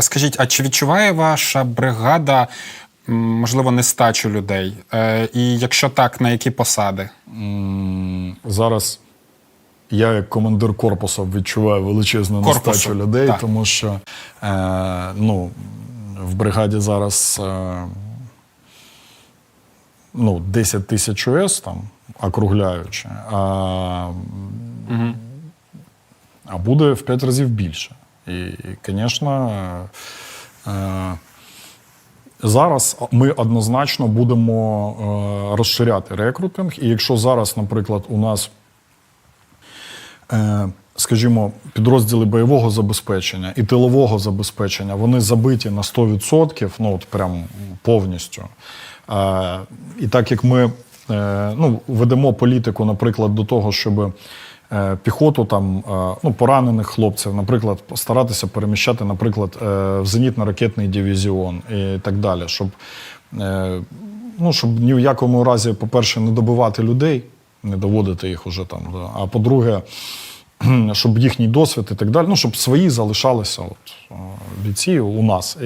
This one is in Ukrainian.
А скажіть, а чи відчуває ваша бригада, можливо, нестачу людей? Е, і якщо так, на які посади? Зараз я, як командир корпусу, відчуваю величезну Корпусу, нестачу людей, так. тому що е, ну, в бригаді зараз е, ну, 10 тисяч ОС, там, округляючи, а, а буде в 5 разів більше. І, звісно, е, Зараз ми однозначно будемо е, розширяти рекрутинг. І якщо зараз, наприклад, у нас, е, скажімо, підрозділи бойового забезпечення і тилового забезпечення, вони забиті на 100%, ну от прям повністю. І так як ми ну, ведемо політику, наприклад, до того, щоб піхоту там е, ну, поранених хлопців, наприклад, старатися переміщати, наприклад, е, в зенітно-ракетний дивізіон і так далі, щоб, е, ну, щоб ні в якому разі, по-перше, не добивати людей, не доводити їх уже там. А по-друге, щоб їхній досвід і так далі, ну, щоб свої залишалися от, е, бійці у нас.